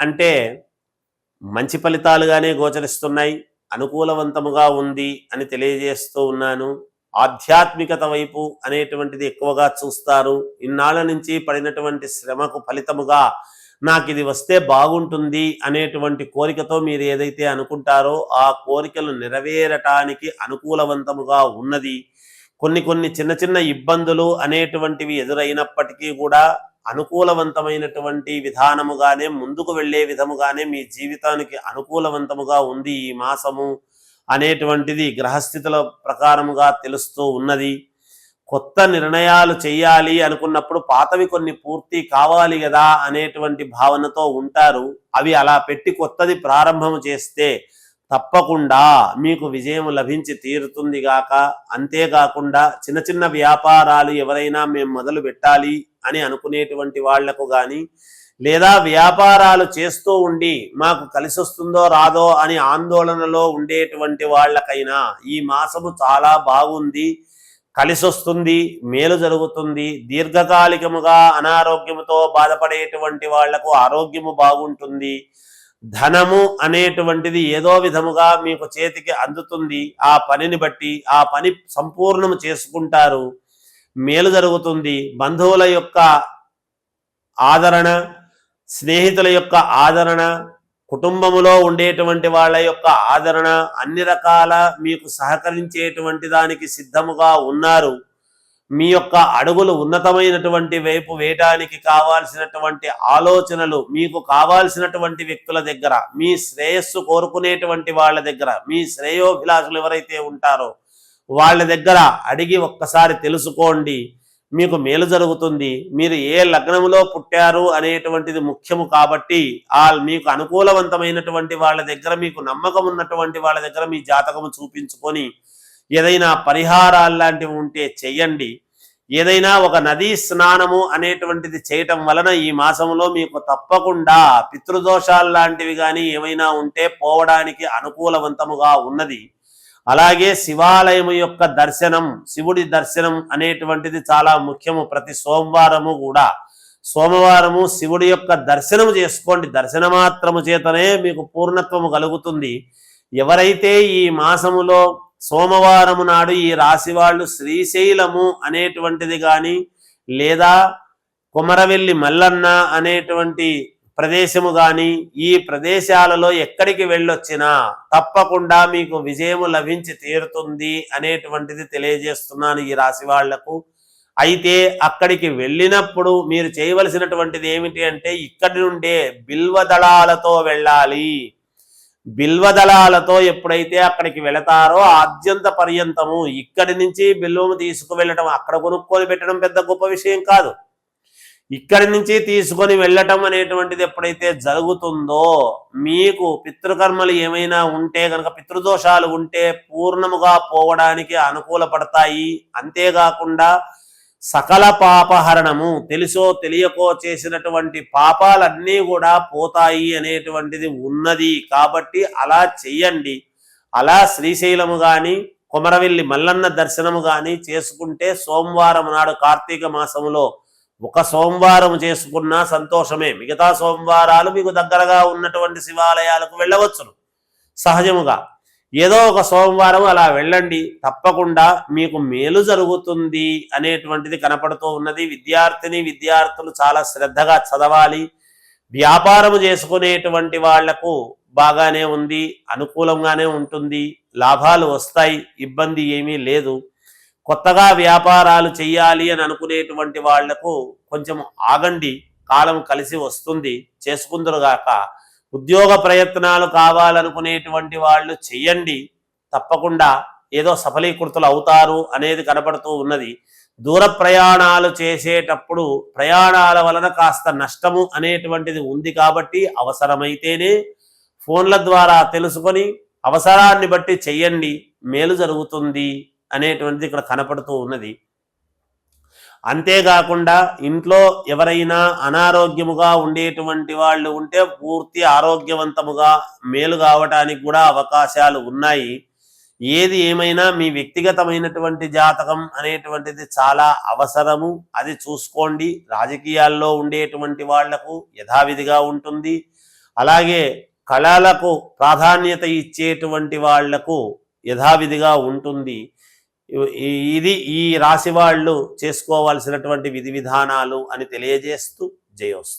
అంటే మంచి ఫలితాలుగానే గోచరిస్తున్నాయి అనుకూలవంతముగా ఉంది అని తెలియజేస్తూ ఉన్నాను. ఆధ్యాత్మికత వైపు అనేటువంటిది ఎక్కువగా చూస్తారు. ఇన్నాళ్ళ నుంచి పడినటువంటి శ్రమకు ఫలితముగా నాకు ఇది వస్తే బాగుంటుంది అనేటువంటి కోరికతో మీరు ఏదైతే అనుకుంటారో ఆ కోరికలు నెరవేరటానికి అనుకూలవంతముగా ఉన్నది. కొన్ని కొన్ని చిన్న చిన్న ఇబ్బందులు అనేటువంటివి ఎదురైనప్పటికీ కూడా అనుకూలవంతమైనటువంటి విధానముగానే ముందుకు వెళ్ళే విధముగానే మీ జీవితానికి అనుకూలవంతముగా ఉంది ఈ మాసము అనేటువంటిది గ్రహస్థితుల ప్రకారముగా తెలుస్తూ ఉన్నది. కొత్త నిర్ణయాలు చేయాలి అనుకున్నప్పుడు పాతవి కొన్ని పూర్తి కావాలి కదా అనేటువంటి భావనతో ఉంటారు. అవి అలా పెట్టి కొత్తది ప్రారంభం చేస్తే తప్పకుండా మీకు విజయం లభించి తీరుతుంది గాక. అంతేకాకుండా చిన్న చిన్న వ్యాపారాలు ఎవరైనా మేము మొదలు పెట్టాలి. అని అనుకునేటువంటి వాళ్ళకు కానీ లేదా వ్యాపారాలు చేస్తూ ఉండి మాకు కలిసి వస్తుందో రాదో అని ఆందోళనలో ఉండేటువంటి వాళ్ళకైనా ఈ మాసము చాలా బాగుంది కలిసి వస్తుంది మేలు జరుగుతుంది దీర్ఘకాలికముగా అనారోగ్యముతో బాధపడేటువంటి వాళ్ళకు ఆరోగ్యము బాగుంటుంది ధనము అనేటువంటిది ఏదో విధముగా మీకు చేతికి అందుతుంది ఆ పనిని బట్టి ఆ పని సంపూర్ణము చేసుకుంటారు. మేలు జరుగుతుంది. బంధువుల యొక్క ఆదరణ స్నేహితుల యొక్క ఆదరణ కుటుంబములో ఉండేటువంటి వాళ్ళ యొక్క ఆదరణ అన్ని రకాల మీకు సహకరించేటువంటి దానికి సిద్ధముగా ఉన్నారు. మీ యొక్క అడుగులు ఉన్నతమైనటువంటి వైపు వేయటానికి కావాల్సినటువంటి ఆలోచనలు మీకు కావాల్సినటువంటి వ్యక్తుల దగ్గర మీ శ్రేయస్సు కోరుకునేటువంటి వాళ్ళ దగ్గర మీ శ్రేయోభిలాషులు ఎవరైతే ఉంటారో వాళ్ళ దగ్గర అడిగి ఒక్కసారి తెలుసుకోండి. మీకు మేలు జరుగుతుంది. మీరు ఏ లగ్నములో పుట్టారు అనేటువంటిది ముఖ్యము కాబట్టి ఆ మీకు అనుకూలవంతమైనటువంటి వాళ్ళ దగ్గర మీకు నమ్మకం ఉన్నటువంటి వాళ్ళ దగ్గర మీ జాతకము చూపించుకొని ఏదైనా పరిహారాలు లాంటివి ఉంటే చెయ్యండి. ఏదైనా ఒక నదీ స్నానము అనేటువంటిది చేయటం వలన ఈ మాసంలో మీకు తప్పకుండా పితృదోషాలు లాంటివి కానీ ఏమైనా ఉంటే పోవడానికి అనుకూలవంతముగా ఉన్నది. అలాగే శివాలయము యొక్క దర్శనం శివుడి దర్శనం అనేటువంటిది చాలా ముఖ్యము. ప్రతి సోమవారము కూడా సోమవారము శివుడి యొక్క దర్శనము చేసుకోండి. దర్శన మాత్రము చేతనే మీకు పూర్ణత్వము కలుగుతుంది. ఎవరైతే ఈ మాసములో సోమవారము నాడు ఈ రాశి వాళ్ళు శ్రీశైలము అనేటువంటిది కానీ లేదా కుమరవెల్లి మల్లన్న అనేటువంటి ప్రదేశము కానీ ఈ ప్రదేశాలలో ఎక్కడికి వెళ్ళొచ్చినా తప్పకుండా మీకు విజయము లభించి తీరుతుంది అనేటువంటిది తెలియజేస్తున్నాను ఈ రాశి వాళ్ళకు. అయితే అక్కడికి వెళ్ళినప్పుడు మీరు చేయవలసినటువంటిది ఏమిటి అంటే ఇక్కడి నుండే బిల్వదళాలతో వెళ్ళాలి. బిల్వదళాలతో ఎప్పుడైతే అక్కడికి వెళతారో ఆద్యంత పర్యంతము ఇక్కడి నుంచి బిల్వము తీసుకువెళ్ళటం అక్కడ కొనుక్కొని పెట్టడం పెద్ద గొప్ప విషయం కాదు. ఇక్కడి నుంచి తీసుకొని వెళ్ళటం అనేటువంటిది ఎప్పుడైతే జరుగుతుందో మీకు పితృకర్మలు ఏమైనా ఉంటే కనుక పితృదోషాలు ఉంటే పూర్ణముగా పోవడానికి అనుకూలపడతాయి. అంతేకాకుండా సకల పాపహరణము తెలుసో తెలియకో చేసినటువంటి పాపాలన్నీ కూడా పోతాయి అనేటువంటిది ఉన్నది. కాబట్టి అలా చెయ్యండి. అలా శ్రీశైలము కానీ కొమరవెల్లి మల్లన్న దర్శనము కానీ చేసుకుంటే సోమవారం నాడు కార్తీక మాసంలో ఒక సోమవారం చేసుకున్నా సంతోషమే. మిగతా సోమవారాలు మీకు దగ్గరగా ఉన్నటువంటి శివాలయాలకు వెళ్ళవచ్చును. సహజముగా. ఏదో ఒక సోమవారం అలా వెళ్ళండి. తప్పకుండా మీకు మేలు జరుగుతుంది అనేటువంటిది కనపడుతూ ఉన్నది. విద్యార్థిని విద్యార్థులు చాలా శ్రద్ధగా చదవాలి. వ్యాపారం చేసుకునేటువంటి వాళ్ళకు బాగానే ఉంది అనుకూలంగానే ఉంటుంది. లాభాలు వస్తాయి ఇబ్బంది ఏమీ లేదు. కొత్తగా వ్యాపారాలు చేయాలి అని అనుకునేటువంటి వాళ్ళకు కొంచెం ఆగండి కాలం కలిసి వస్తుంది చేసుకుందరుగాక. ఉద్యోగ ప్రయత్నాలు కావాలనుకునేటువంటి వాళ్ళు చెయ్యండి తప్పకుండా ఏదో సఫలీకృతులు అవుతారు అనేది కనపడుతూ ఉన్నది. దూర ప్రయాణాలు చేసేటప్పుడు ప్రయాణాల వలన కాస్త నష్టము అనేటువంటిది ఉంది కాబట్టి అవసరమైతేనే ఫోన్ల ద్వారా తెలుసుకొని అవసరాన్ని బట్టి చెయ్యండి మేలు జరుగుతుంది. అనేటువంటిది ఇక్కడ కనపడుతూ ఉన్నది. అంతేకాకుండా ఇంట్లో ఎవరైనా అనారోగ్యముగా ఉండేటువంటి వాళ్ళు ఉంటే పూర్తి ఆరోగ్యవంతముగా మేలు కావటానికి కూడా అవకాశాలు ఉన్నాయి. ఏది ఏమైనా మీ వ్యక్తిగతమైనటువంటి జాతకం అనేటువంటిది చాలా అవసరము. అది చూసుకోండి. రాజకీయాల్లో ఉండేటువంటి వాళ్ళకు యథావిధిగా ఉంటుంది. అలాగే కళలకు ప్రాధాన్యత ఇచ్చేటువంటి వాళ్ళకు యథావిధిగా ఉంటుంది. ఇది ఈ రాశి వాళ్ళు చేసుకోవాల్సినటువంటి విధి విధానాలు అని తెలియజేస్తూ జయోస్తు.